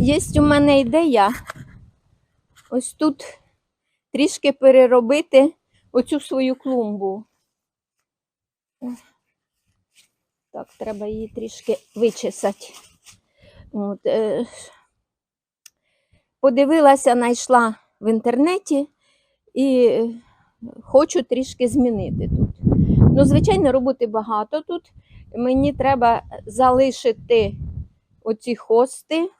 Є у мене ідея ось тут трішки переробити оцю свою клумбу. Так, треба її трішки вичесати. От, е, подивилася, знайшла в інтернеті і хочу трішки змінити тут. Ну, звичайно, роботи багато тут. Мені треба залишити оці хости,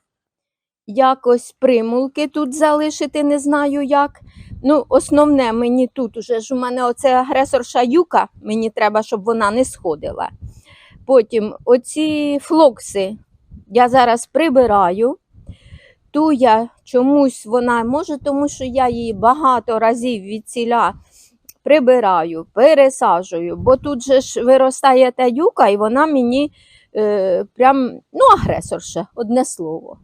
якось примулки тут залишити, не знаю як. Ну, основне, мені тут уже ж у мене оце агресорша юка, мені треба, щоб вона не сходила. Потім оці флокси я зараз прибираю. Ту я чомусь вона може, тому що я її багато разів від ціля прибираю, пересаджую, бо тут же ж виростає та юка, і вона мені е, прям ну, агресорша, одне слово.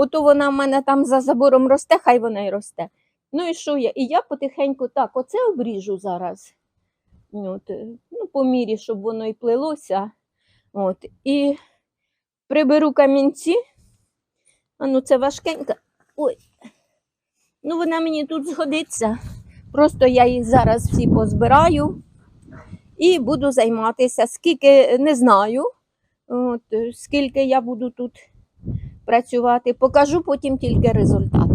Ото вона в мене там за забором росте, хай вона й росте. Ну і що я? І я потихеньку так, оце обріжу зараз. От, ну, по мірі, щоб воно і плелося. От, і приберу камінці. А ну це важкенька. Ой. Ну, вона мені тут згодиться. Просто я їх зараз всі позбираю і буду займатися. Скільки не знаю, от, скільки я буду тут працювати. Покажу потім тільки результат.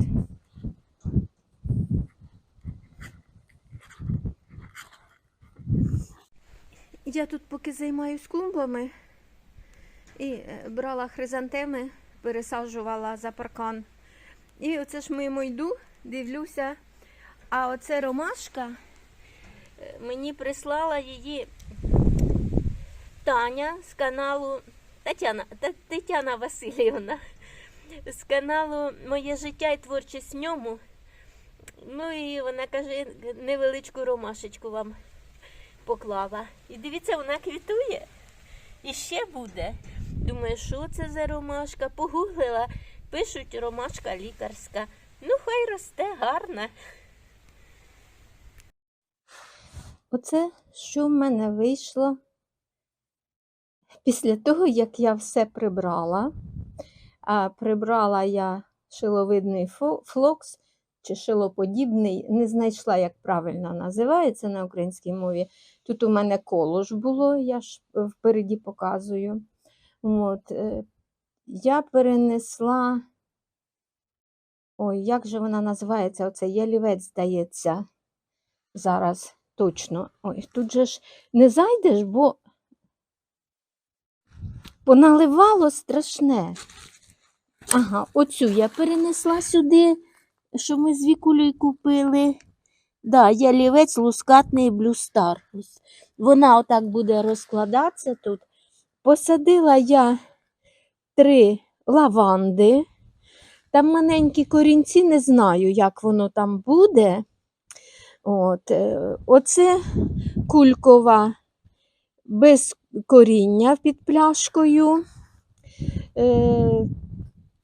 Я тут поки займаюсь клумбами і е, брала хризантеми, пересаджувала за паркан. І оце ж мимо йду, дивлюся. А оце ромашка е, мені прислала її Таня з каналу Тетяна, Тетяна Васильівна з каналу Моє життя і творчість в ньому. Ну і вона каже, невеличку ромашечку вам поклала. І дивіться, вона квітує. І ще буде. Думаю, що це за ромашка? Погуглила, пишуть ромашка лікарська. Ну, хай росте гарна. Оце, що в мене вийшло після того, як я все прибрала. А прибрала я шиловидний флокс чи шилоподібний, не знайшла, як правильно називається на українській мові. Тут у мене коло ж було, я ж впереді показую. От, е, я перенесла. Ой, як же вона називається? Оце ялівець, здається, зараз точно. Ой, тут же ж не зайдеш, бо поналивало страшне. Ага, оцю я перенесла сюди, що ми з Вікулею купили. Да, ялівець лускатний блюстар. Вона отак буде розкладатися тут. Посадила я три лаванди. Там маленькі корінці, не знаю, як воно там буде. От, е, оце кулькова без коріння під пляшкою.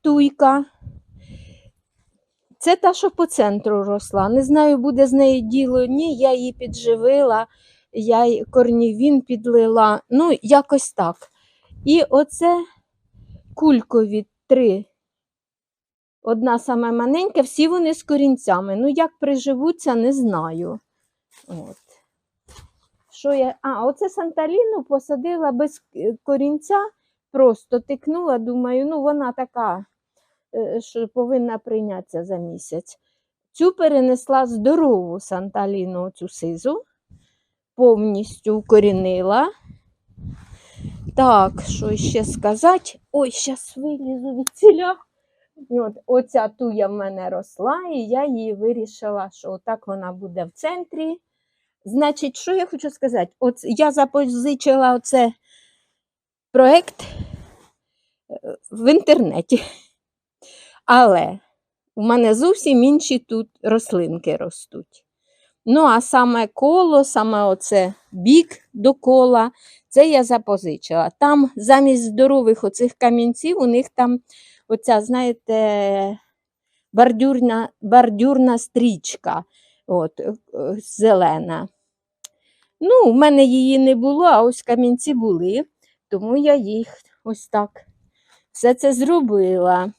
Туйка. Це та, що по центру росла. Не знаю, буде з нею діло. Ні, я її підживила, я й корнівін підлила. Ну, якось так. І оце кулькові три. Одна саме маленька, всі вони з корінцями. Ну, як приживуться, не знаю. От. Що я... А, оце Санталіну посадила без е, корінця, просто тикнула, думаю, ну вона така, е, що повинна прийнятися за місяць. Цю перенесла здорову Санталіну, цю сизу, повністю укорінила. Так, що ще сказати? Ой, зараз вилізу від ціля. От, оця туя в мене росла, і я її вирішила, що отак вона буде в центрі. Значить, що я хочу сказати? От я запозичила оце проект е, в інтернеті. Але у мене зовсім інші тут рослинки ростуть. Ну, а саме коло, саме оце бік до кола, це я запозичила. Там замість здорових оцих камінців, у них там оця, знаєте, бордюрна, бордюрна стрічка, от, е, зелена. Ну, у мене її не було, а ось камінці були, тому я їх ось так все це зробила.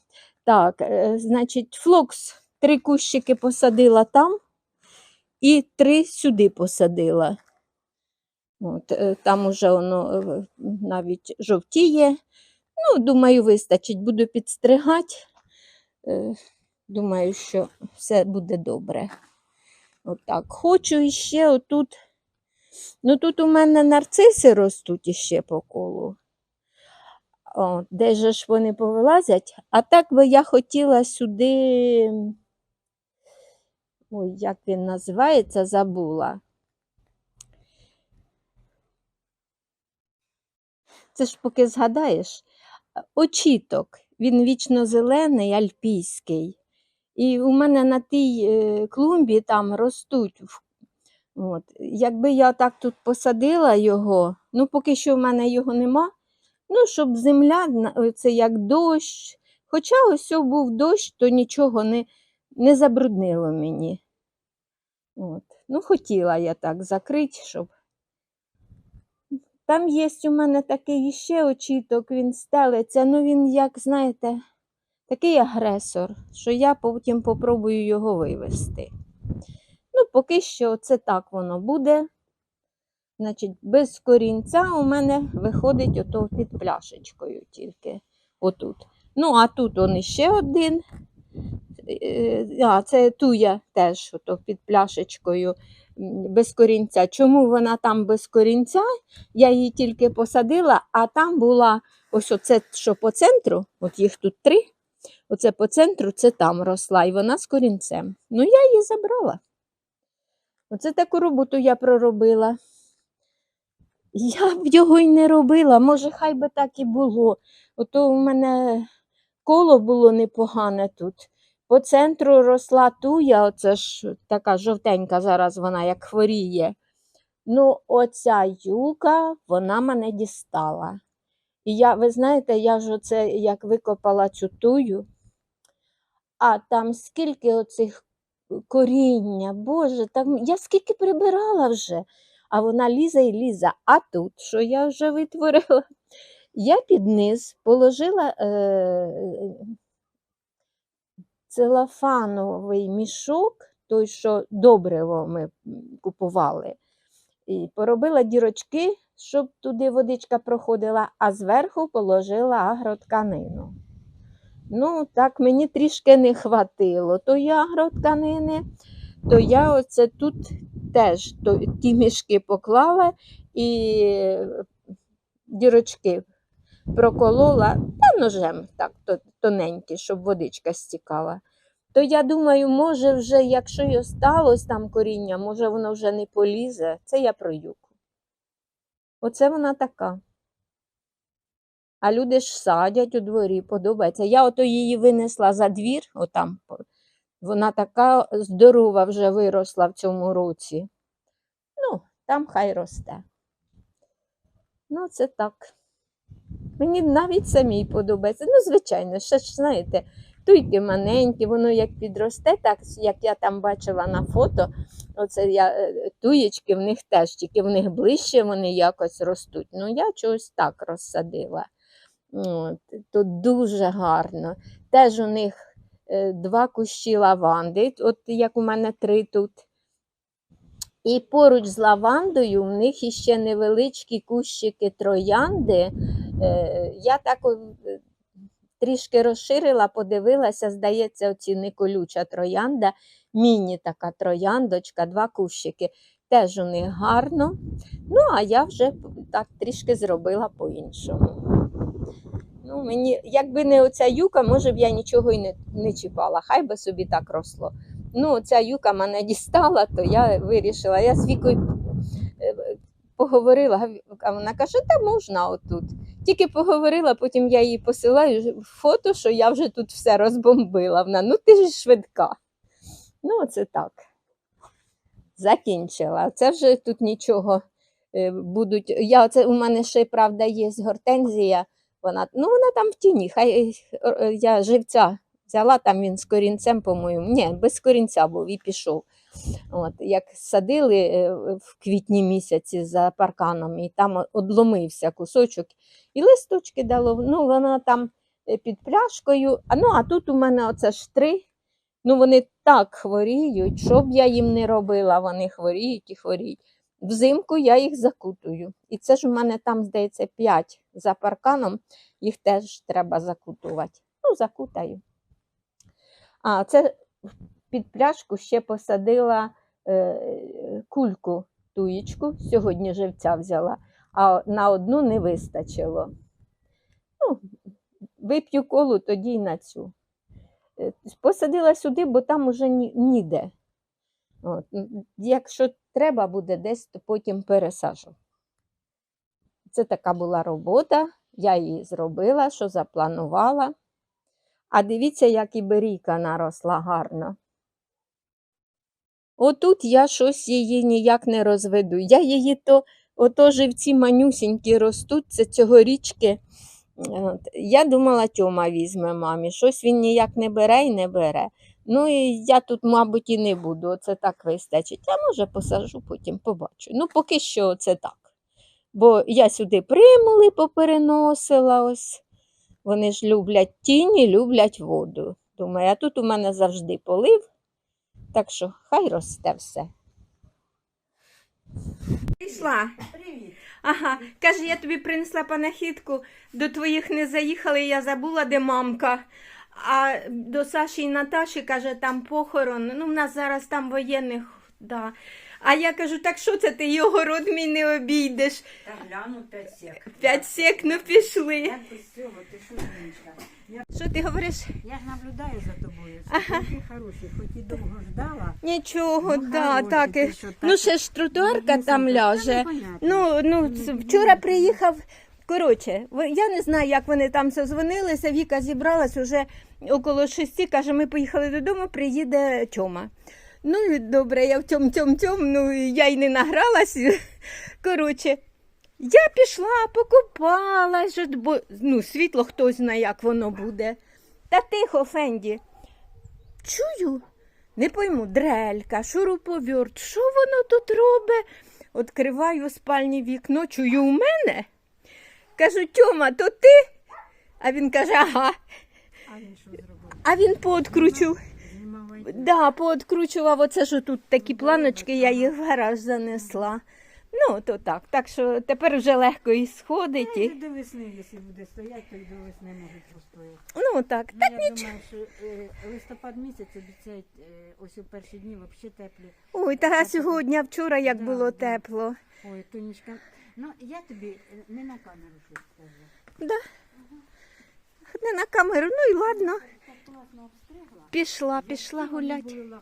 Так, е, значить, флокс три кущики посадила там і три сюди посадила. От, е, там уже воно е, навіть жовтіє. Ну, думаю, вистачить. Буду підстригати. Думаю, що все буде добре. Отак. Хочу іще отут. Ну, тут у мене нарциси ростуть іще по колу. О, де ж вони повилазять? А так би я хотіла сюди. Ой, як він називається, забула. Це ж поки згадаєш. Очіток. Він вічно зелений, альпійський. І у мене на тій е, клумбі там ростуть. в- От. Якби я так тут посадила його, ну поки що в мене його нема. Ну, щоб земля, це як дощ. Хоча ось був дощ, то нічого не, не забруднило мені. От. Ну, хотіла я так закрити, щоб. Там є у мене такий іще очіток, він стелиться, ну він, як знаєте, такий агресор, що я потім попробую його вивести. Поки що це так воно буде. Значить, без корінця у мене виходить ото під пляшечкою тільки отут. Ну, а тут он іще один. Е, А, це туя теж ото під пляшечкою без корінця. Чому вона там без корінця? Я її тільки посадила, а там була ось оце, що по центру, от їх тут три. Оце по центру, це там росла, і вона з корінцем. Ну, я її забрала. Оце таку роботу я проробила. Я б його й не робила, може, хай би так і було. Ото у мене коло було непогане тут. По центру росла туя, оце ж така жовтенька зараз вона як хворіє. Ну, оця юка, вона мене дістала. І я, ви знаєте, я ж оце як викопала цю тую, а там скільки оцих коріння, Боже, там я скільки прибирала вже, а вона лізе і лізе. А тут, що я вже витворила? Я під низ положила е, целофановий мішок, той, що добриво ми купували, і поробила дірочки, щоб туди водичка проходила, а зверху положила агротканину. Ну, так мені трішки не хватило тої агротканини, то я оце тут теж то, ті мішки поклала і е, дірочки проколола та ножем так то- тоненькі, щоб водичка стікала. То я думаю, може, вже, якщо й осталось там коріння, може воно вже не полізе. Це я про юку. Оце вона така. А люди ж садять у дворі, подобається. Я ото її винесла за двір, отам. Вона така здорова вже виросла в цьому році. Ну, там хай росте. Ну, це так. Мені навіть самій подобається. Ну, звичайно, ще ж знаєте, туйки маленькі, воно як підросте, так як я там бачила на фото, оце я е, туєчки в них теж, тільки в них ближче вони якось ростуть. Ну, я чогось так розсадила. От, то дуже гарно. Теж у них е, два кущі лаванди, от як у мене три тут. І поруч з лавандою в них іще невеличкі кущики троянди. Е, Я так е, трішки розширила, подивилася, здається, оці не колюча троянда, міні така трояндочка, два кущики. Теж у них гарно. Ну, а я вже так трішки зробила по-іншому. Ну, мені, якби не оця юка, може б я нічого й не, не чіпала, хай би собі так росло. Ну, ця юка мене дістала, то я вирішила. Я з вікою е, поговорила, а вона каже, та можна отут. Тільки поговорила, потім я їй посилаю фото, що я вже тут все розбомбила. Вона, ну ти ж швидка. Ну, це так. Закінчила. Це вже тут нічого е, будуть. Я, оце, у мене ще, правда, є гортензія. Вона, ну, вона там в тіні. Хай е, е, я живця взяла, там він з корінцем, по-моєму. Ні, без корінця був і пішов. От, як садили е, в квітні місяці за парканом, і там одломився кусочок, і листочки дало. Ну, вона там е, під пляшкою. А ну, а тут у мене оце ж три. Ну, вони так хворіють, що б я їм не робила, вони хворіють і хворіють. Взимку я їх закутую. І це ж у мене там, здається, п'ять за парканом, їх теж треба закутувати. Ну, закутаю. А, це під пляшку ще посадила е, кульку туєчку, сьогодні живця взяла, а на одну не вистачило. Ну, вип'ю колу, тоді й на цю. Е, Посадила сюди, бо там уже ні- ніде. От. Якщо треба буде десь, потім пересажу. Це така була робота, я її зробила, що запланувала. А дивіться, як і берійка наросла гарно. Отут я щось її ніяк не розведу. Я її то, ото живці манюсінькі ростуть, це цьогорічки. От. Я думала, Тьома візьме мамі. Щось він ніяк не бере і не бере. Ну і я тут, мабуть, і не буду. Оце так вистачить. А може посажу, потім побачу. Ну, поки що це так. Бо я сюди примули попереносила ось. Вони ж люблять тіні, люблять воду. Думаю, а тут у мене завжди полив, так що хай росте все. Прийшла. Привіт. Ага, каже, я тобі принесла панахідку, до твоїх не заїхали, я забула, де мамка. А до Саші і Наташі, каже, там похорон. Ну, в нас зараз там воєнних, да. А я кажу, так що це ти його род мій не обійдеш? Та гляну п'ять сек. П'ять сек, ну пішли. Як без цього, ти що? Я, Що ти говориш? я ж наблюдаю за тобою. Ага. Ти хороший, хоч і довго ждала. Нічого, Ну, да, хороший, так. ти і- що, так Ну, ще ж тротуарка Ну, там ляже. непонятно. Ну, ну, ц- вчора приїхав. Коротше, я не знаю, як вони там созвонилися. Віка зібралась уже около шести, каже, ми поїхали додому, приїде Тьома. Ну, добре, я в тьом тьом тьом, ну я й не награлась. Коротше, я пішла, покупалась, бо ну, світло хтось знає, як воно буде. Та тихо, Фенді. Чую, не пойму, дрелька, шуруповерт, що воно тут робить? Откриваю спальні вікно, чую у мене. Кажу, Тьома, то ти? А він каже, ага. А він що зробив? А він вайки? Да, пооткручував оце ж тут такі планочки, я їх в гараж занесла. Ну, то так. Так що тепер вже легко і сходить. Ну, І... До весни, якщо буде стояти, то й до весни можуть простояти. Ну так, Ну, так я нічого. думаю, що е, листопад місяць обіцяють е, ось у перші дні взагалі теплі. Ой, та сьогодні, а вчора як Да, було да. тепло. Ой, Тонечка, ну я тобі е, не на камеру щось скажу. Да. Не на камеру, ну і ладно. Так класно обстригла. Пішла, пішла Які вони гуляти. були.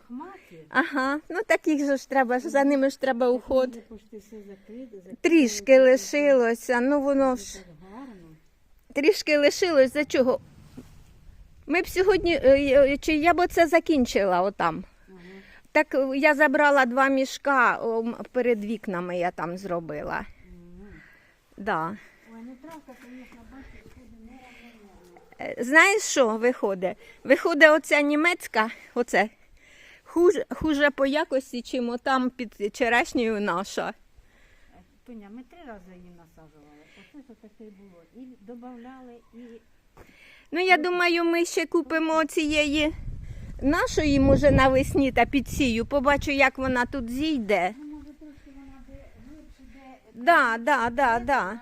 Ага, ну таких же ж треба, ж за ними ж треба уход. Почти все. Трішки лишилося, ну воно ж Так гарно. трішки лишилось. За чого? Ми б сьогодні, е, е, чи я б це закінчила отам. Ага. Так е, я забрала два мішка о, м, перед вікнами, я там зробила. Да. Ой, ну травка, звісно, бачиш, буде неравномірно. Е, Знаєш, що виходить? Виходить оця німецька, оце, хуже, хуже по якості, чим отам під черешнею наша. Тоня, ми три рази її насаджували. Оце таке було. І додавали, і Ну, я думаю, ми ще купимо цієї нашої, може, навесні та підсію. Побачу, як вона тут зійде. ну, може трошки вона де глибше, де Да, да, да, да.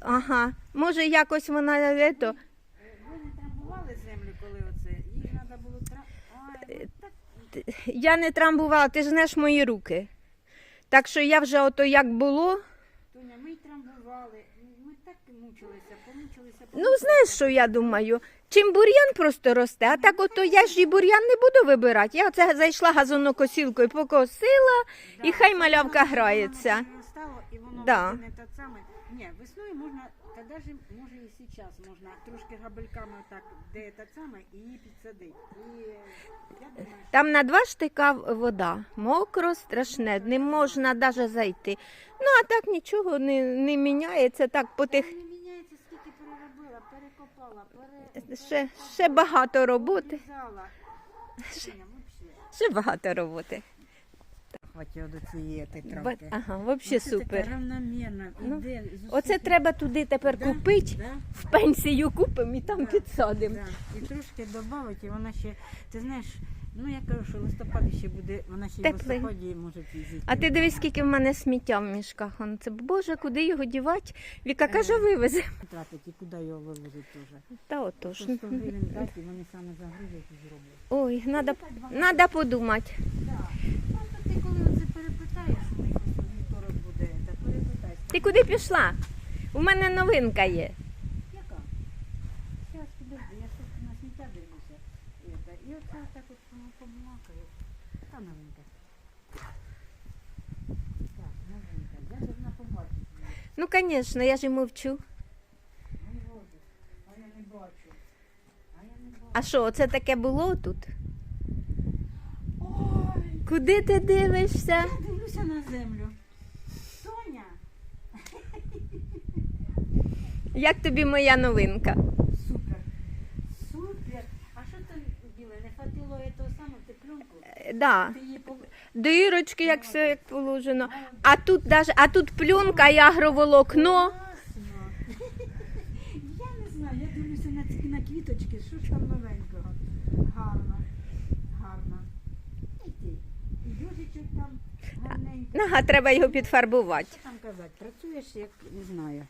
Ага. Може, якось вона ето, Ви не трамбували землю, коли оце? Їх треба було тра... Ай, ну так Я не трамбувала, ти ж знаєш мої руки. Так що я вже ото як було. Тоня, ми й трамбували, ми так мучилися, помучилися. Ну, знаєш, що я думаю? Чим бур'ян просто росте, а так ото я ж і бур'ян не буду вибирати. Я оце зайшла газонокосілкою, покосила, і хай малявка грається. Воно стало, і воно не весною можна, та навіть може і зараз можна трошки габельками так, де те саме, і її підсадити. І е, я думаю, що Там на два штика вода. Мокро, страшне, не можна навіть зайти. Ну, а так нічого не, не міняється. Так по тих не міняється, скільки переробила, перекопала, пере... ще, ще багато роботи. Тоня. Ще багато роботи. Захваті до цієї Ба- травки. Ага, взагалі Це супер. Равномірно. Ну, іде з усіх- Оце треба туди тепер Да, купити, да, в пенсію купимо і там Да, підсадимо. да. І трошки додати, і вона ще, ти знаєш, ну я кажу, що в листопаді ще буде, вона ще й в Теплий. листопаді може зійти. А ти дивись, скільки в мене сміття в мішках. Он це боже, куди його дівати? Віка каже, вивезе. Тратить, і куди його вивозить теж. Та отож. По 100 гривень дати, вони саме загрузять і зроблять. Ой, надо, надо подумати. Ти коли оце перепитаєш, у них ось вівторок буде, та перепитай. Ти куди пішла? У мене новинка є. Яка? Зараз підожди, я тут на сміття дивлюся. І оце- І оце так от помакаю. Та новинка. Так, новинка. Я должна побачити. Ну, звісно, я ж і мовчу. Ну, боже, а я не бачу. А я не бачу. А що, це таке було тут? Куди ти дивишся? я дивлюся на землю. Соня, Як тобі моя новинка? супер. Супер. А що там біле? Не хватило того самого, пленку? Е, Да. Ти її пов... Дирочки, як все як положено. А тут даже, а тут пленка і агроволокно. Класно. Я не знаю, я дивлюся на, ці- на квіточки, що ж там новенького. Гарно, гарно. І ти. І южичок там гарненький. Ага, треба його підфарбувати. Що там казати? Працюєш, як не знаю.